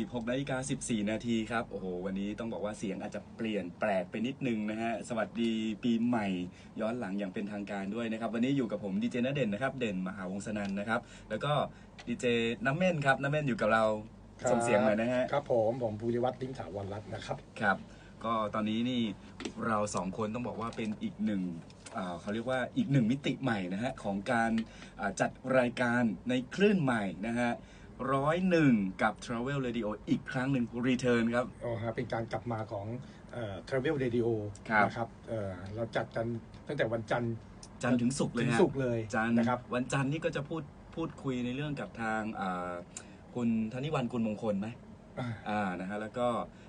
16นาฬิกา14 นาทีครับ โอ้โห วันนี้ต้องบอกว่าเสียงอาจจะเปลี่ยนแปลกไปนิดนึงนะฮะ สวัสดีปีใหม่ย้อนหลังอย่างเป็นทางการด้วยนะครับ วันนี้อยู่กับผมดีเจนเด่นนะครับ เด่นมหาวงศ์สนันนะครับ แล้วก็ดีเจน้ำเม่นครับ น้ำเม่นอยู่กับเราส่งเสียงหน่อยนะฮะ ครับผมผมภูริวัตรลิมถาวรรัตน์นะครับ ครับ ก็ตอนนี้นี่เราสองคนต้องบอกว่าเป็นอีกหนึ่งอ่าเขาเรียกว่าอีกหนึ่งมิติใหม่นะฮะของการอ่าจัดรายการในคลื่นใหม่นะฮะ ร้อยหนึ่งกับ Travel Radio อีกครั้งหนึ่ง Return ครับ อ๋อฮะเป็นการกลับมาของเอ่อ Travel Radio ครับ นะครับเอ่อเราจัดกันตั้งแต่วันจันทร์จันทร์ถึงศุกร์เลยถึงฮะศุกร์เลยจันทร์นะครับ วันจันทร์นี่ก็จะพูดพูดคุยในเรื่องกับทางอ่าคุณธนิวันกุลมงคลไหมอ่า อ่านะฮะแล้วก็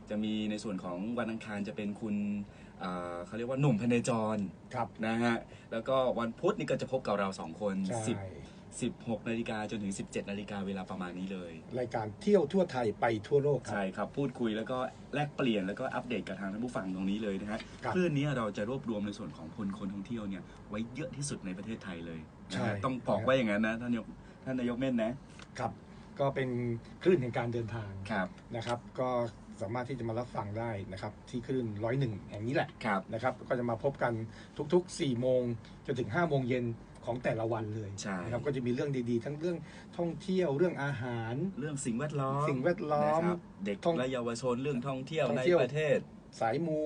จะมีในส่วนของวันอังคารจะเป็นคุณอ่าเขาเรียกว่าหนุ่มพเนจรครับ นะฮะแล้วก็วันพุธนี่ก็จะพบกับเราสองคนใช่10 16นาฬิกาจนถึง 17นาฬิกาเวลาประมาณนี้เลย รายการเที่ยวทั่วไทยไปทั่วโลกครับ ใช่ครับ พูดคุยแล้วก็แลกเปลี่ยนแล้วก็อัปเดตกับทางท่านผู้ฟังตรงนี้เลยนะฮะครับ คลื่นนี้เราจะรวบรวมในส่วนของคนคนท่องเที่ยวเนี่ยไว้เยอะที่สุดในประเทศไทยเลยนะใช่ฮะต้องบอกว่าอย่างนั้นนะท่านนายกท่านนายกเม่นนะครับ ก็เป็นคลื่นแห่งการเดินทางครับนะครับ ก็สามารถที่จะมารับฟังได้นะครับ ที่คลื่นร้อยหนึ่งแห่งนี้แหละครับ นะครับ ก็จะมาพบกันทุกๆ4โมงจนถึง5โมงเย็น ของแต่ละวันเลยใช่ นะครับก็จะมีเรื่องดีๆ ทั้งเรื่องท่องเที่ยวเรื่องอาหาร เรื่องสิ่งแวดล้อมสิ่งแวดล้อม นะครับเด็กท่องและเยาวชนเรื่องท่องเที่ยวท่องในเที่ยว ประเทศ สายมู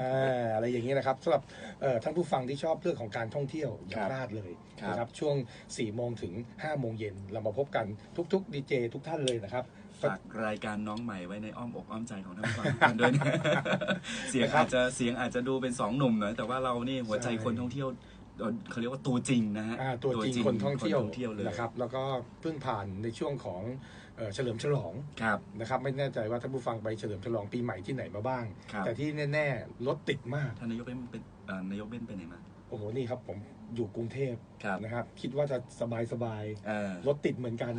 เอ่ออะไรอย่างนี้นะครับสำหรับเอ่อท่านผู้ฟังที่ชอบเรื่องของการท่องเที่ยวอย่าครับพลาดเลยครับนะครับช่วง4โมงถึง5โมงเย็นเรามาพบกันทุกๆดีเจทุกท่านเลยนะครับ ฝากรายการน้องใหม่ไว้ในอ้อมอกอ้อมใจของท่านผู้ฟังทุกท่านด้วยนะ เสียงนะครับอาจจะเสียงอาจจะดูเป็นสองหนุ่มหน่อยแต่ว่าเรานี่หัวใจใช่ คนท่องเที่ยว เอ่อเขาเรียกว่าตัวจริงนะฮะอ่าตัวจริงคนท่องเที่ยวคนท่องเที่ยวเลยนะครับ แล้วก็เพิ่งผ่านในช่วงของเอ่อเฉลิมฉลองครับนะครับไม่แน่ใจว่าท่านผู้ฟังไปเฉลิมฉลองปีใหม่ที่ไหนมาบ้างครับแต่ที่แน่ๆรถติดมากท่านนายกเป็นเป็นเอ่อนายกเบ้นไปไหนมาโอ้โหนี่ครับผมอยู่กรุงเทพครับนะครับ คิดว่าจะสบายๆเออรถติดเหมือนกัน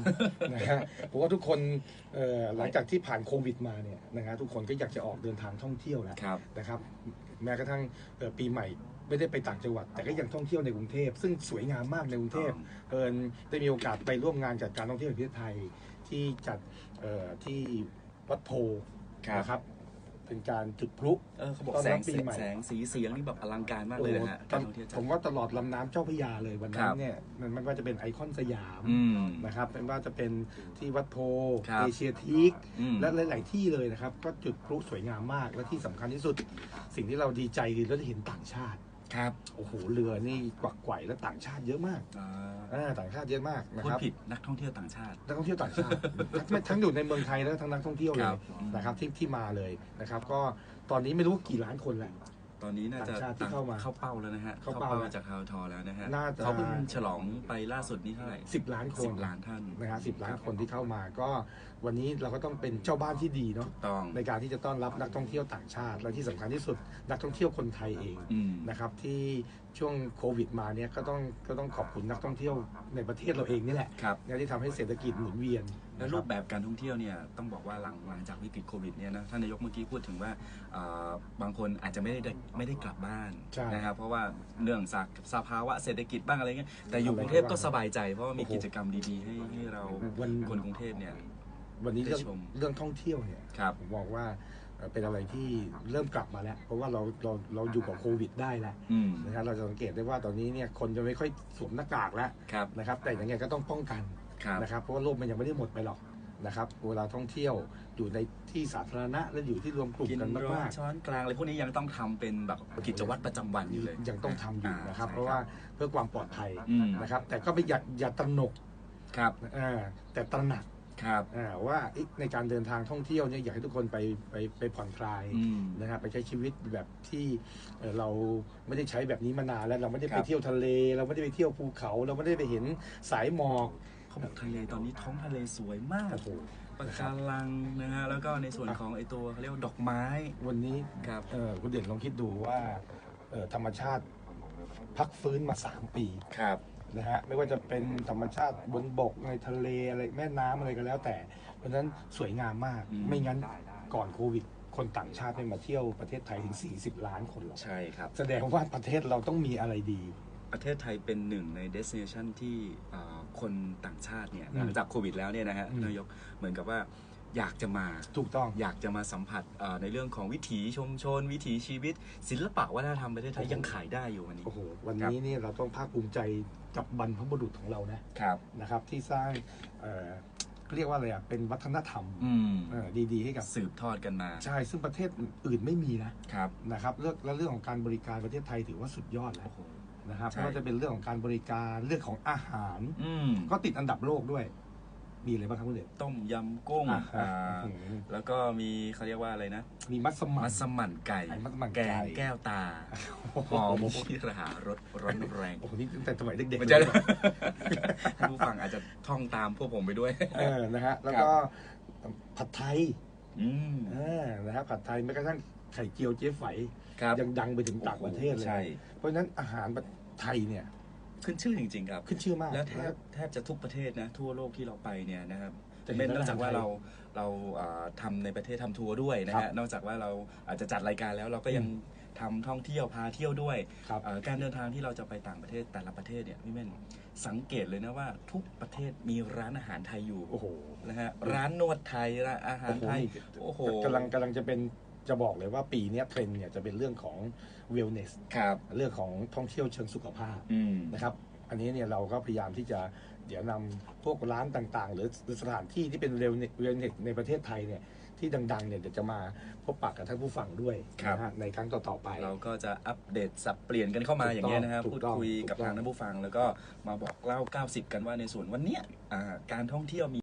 นะฮะผมว่าทุกคนเอ่อหลังจากที่ผ่านโควิดมาเนี่ยนะฮะทุกคนก็อยากจะออกเดินทางท่องเที่ยวแล้วครับนะครับ แม้กระทั่งเอ่อปีใหม่ ไม่ได้ไปต่างจังหวัด แต่ก็ยังท่องเที่ยวในกรุงเทพ ซึ่งสวยงามมากในกรุงเทพเอิญได้มีโอกาสไปร่วมงานจัดการท่องเที่ยวแห่งประเทศไทยที่จัดเอ่อที่วัดโพครับนะครับเป็นการจุดพลุเออเขาบอกต้อนแสรังบปีใหม่แสงสีเสียงนี่แบบอลังการมากเลยนะฮะโอ้การโหท่องเที่ยวจัผดมว่าตลอดลำน้ำเจ้าพระยาเลยวันนั้ครันบเนี่ยมันมันว่าจะเป็นไอคอนสยามอืมนะครับเป็นว่าจะเป็นที่วัดโพครับเอเชียทีคอืมและหลาย ๆ ที่เลยนะครับ ก็จุดพลุสวยงามมากและที่สำคัญที่สุด สิ่งที่เราดีใจคือเราได้เห็นต่างชาติ ครับโอ้โหเรือนี่กวักไกวและต่างชาติเยอะมากอ่าอ่าต่างชาติเยอะมากนะพูคดรับผิดนักท่องเที่ยวต่างชาติ นักท่องเที่ยวต่างชาติ ทั้งทั้งอยู่ในเมืองไทยและทั้งนักท่องเที่ยวเลครัยบ นะครับที่ที่มาเลยนะครับ ก็ตอนนี้ไม่รู้กี่ล้านคนแหละ ตอนนี้น่าจะต่างชาติที่เข้ามาเข้าเป้าแล้วนะฮะเข้าเป้าจากทาวทอแล้วนะฮะน่าจะ เขาเพิ่งฉลองไปล่าสุดนี้เท่าไหร่10ล้านคสินบล้านท่านนะฮะสิล้านคนที่เข้ามาก็วันนี้เราก็ต้องเป็นเจ้าบ้านที่ดีเนาะ ต้อง ในการที่จะต้อนรับนักท่องเที่ยวต่างชาติ และที่สำคัญที่สุดนักท่องเที่ยวคนไทยเองอืม นะครับที่ช่วงโควิดมาเนี่ยก็ต้องก็ต้องขอบคุณนักท่องเที่ยวในประเทศเราเองนี่แหละครับ นะที่ทำให้เศรษฐกิจหมุนเวียน แล้วนะครูรับปแบบการท่องเที่ยวเนี่ยต้องบอกว่าหลังหลังจากวิกฤตโควิดเนี่ยนะท่านนายกเมื่อกี้พูดถึงว่าอ่าบางคนอาจจะไม่ได้ไม่ได้กลับบ้านใช่นะครับเพราะว่าเนื่องจากสภาวะเศรษฐกิจบ้างอะไรเงี้ยแต่อยู่กรุงเทพก็สบายใจเพราะว่ามีโอ้โหกิจกรรมดีๆให้ให้เราวันคนกรุงเทพเนี่ยวันนี้เรื่องได้ชมเรื่องท่องเที่ยวเนี่ยครับผมบอกว่าเอ่อเป็นอะไรที่เริ่มกลับมาแล้ว เพราะว่าเราเราเราอยู่กับโควิดได้แล้วอืมนะครับเราจะสังเกตได้ว่าตอนนี้เนี่ยคนจะไม่ค่อยสวมหน้ากากแล้วครับนะครับแต่ยังไงก็ต้องป้องกัน ครับนะครับเพราะว่าโลกมันยังไม่ได้หมดไปหรอกนะครับเวลาท่องเที่ยวอยู่ในที่สาธารณะและอยู่ที่รวมกลุ่มกินกันร้อมานกช้อนกลางอะไรพวกนี้ยังต้องทำเป็นแบบกิจวัตรประจำวันอยู่เลยๆยังต้องทำอยู่นะครับใช่เพราะว่าเพื่อความปลอดภัยอืมนะครับ แต่ก็ไม่อย่าอย่าตระหนกครับอ่าแต่ตระหนักครับอ่าว่าเอ๊ะในการเดินทางท่องเที่ยวเนี่ยอยากให้ทุกคนไปไปไปผ่อนคลาย อืม นะครับไปใช้ชีวิตแบบที่เอ่อเราไม่ได้ใช้แบบนี้มานานแล้วเราไม่ได้คไปรับ เที่ยวทะเล เราไม่ได้ไปเที่ยวภูเขา เราไม่ได้ไปเห็นสายหมอก เขาบอกทะเลตอนนี้ท้องทะเลสวยมากโอ้โหปะการังนะฮะแล้วก็ในส่วนของไอตัวเขาเรียกว่าดอกไม้ วันนี้ครับ เอ่อคุณเด่นลองคิดดูว่าเอ่อธรรมชาติพักฟื้นมา 3 ปีครับ นะฮะไม่ว่าจะเป็นธรรมชาติบนบกในทะเลอะไรแม่น้ำอะไรก็แล้วแต่ เพราะฉะนั้นสวยงามมากอืม ไม่งั้นก่อนโควิด คนต่างชาติไม่มาเที่ยวประเทศไทยถึง 40 ล้านคนหรอก ใช่ครับ แสดงว่าประเทศเราต้องมีอะไรดี ประเทศไทยเป็นหนึ่งในเดส i เนชันที่อ่าคนต่างชาติเนี่ยอืมหลังจากโควิดแล้วเนี่ยนะฮะอืมนายกเหมือนกับว่าอยากจะมาถูกต้องอยากจะมาสัมผัสเอ่อในเรื่องของวิถีชุมชน วิถีชีวิต ศิลปะวัฒนธรรมประเทศไทยโอ้โหยังขายได้อยู่วันนี้โอ้โหวันนี้เนี่ยเราต้องภาคภูมิใจกับบรรพบุรุษของเรานะครับนะครับที่สร้างเอ่อเรียกว่าอะไรอะเป็นวัฒนธรรมอืมเอ่อดีๆ ให้กับสืบทอดกันมาใช่ซึ่งประเทศอื่นไม่มีนะครับนะครับเรื่องและเรื่องของการบริการประเทศไทยถือว่าสุดยอดแล้วโอ้โห นะครับใช่ ไม่ว่าจะเป็นเรื่องของการบริการเรื่องของอาหาร อืมก็ติดอันดับโลกด้วย มีอะไรบ้างครับคุณเด่นต้มยำกุ้งอ่าอ่าอืมแล้วก็มีเขาเรียกว่าอะไรนะมีมัสมั่น มัสมั่นไก่ไก่มัสมั่นแกไก่งแก้วตาโอ้โหหอมชิรหารสร้อนแรงโอ้โหนี่ตั้งแต่สมัยเด็กๆมันเลจะยท่านผู้ฟังอาจจะท่องตามพวกผมไปด้วย เออนะฮะแล้วก็ผัดไทยอืมเออนะฮะผัดไทยแม้กระทั่งไข่เจียวเจ๊ไฝครับยังดังไปถึงต่างประเทศเลย ใช่ เพราะฉะนั้นอาหาร ไทยเนี่ย ขึ้นชื่อจริงๆครับ ขึ้นชื่อมาก แล้วแทบแทบจะทุกประเทศนะ ทั่วโลกที่เราไปเนี่ยนะครับจะเห็เป็นนนอกจากว่าอาหารไทยเราเราอ่าทำในประเทศทำทัวร์ด้วยนะครัฮะบนอกจากว่าเราอาจจะจัดรายการแล้วเราก็ยังทำท่องเที่ยวพาเที่ยวด้วยครับเอ่อการเดินทางที่เราจะไปต่างประเทศแต่ละประเทศเนี่ยพี่เม่นสังเกตเลยนะว่าทุกประเทศมีร้านอาหารไทยอยู่โอ้โหนะฮะร้านนวดไทยร้านอาหารไทยโอ้โหกำลังกำลังจะเป็น จะบอกเลยว่าปีเนี้ยเทรนด์เนี่ยจะเป็นเรื่องของ wellness ครับ เรื่องของท่องเที่ยวเชิงสุขภาพอืม นะครับ อันนี้เนี่ยเราก็พยายามที่จะเดี๋ยวนำพวกร้านต่างๆ หรือสถานที่ที่เป็นเวลเวลเน็ตในประเทศไทยเนี่ยที่ดังๆเนี่ยเดี๋ยวจะมาพบปะกับท่านผู้ฟังด้วยครับ นะฮะในครั้งต่อๆไป เราก็จะอัปเดตสับเปลี่ยนกันเข้ามาถูกต้องอย่างเงี้ยนะครับ ถูพูกดต้องคุยกับถูกต้อง ทางท่านผู้ฟัง แล้วก็มาบอกเล่า 90 กันว่าในส่วนวันเนี้ยอ่าการท่องเที่ยวมี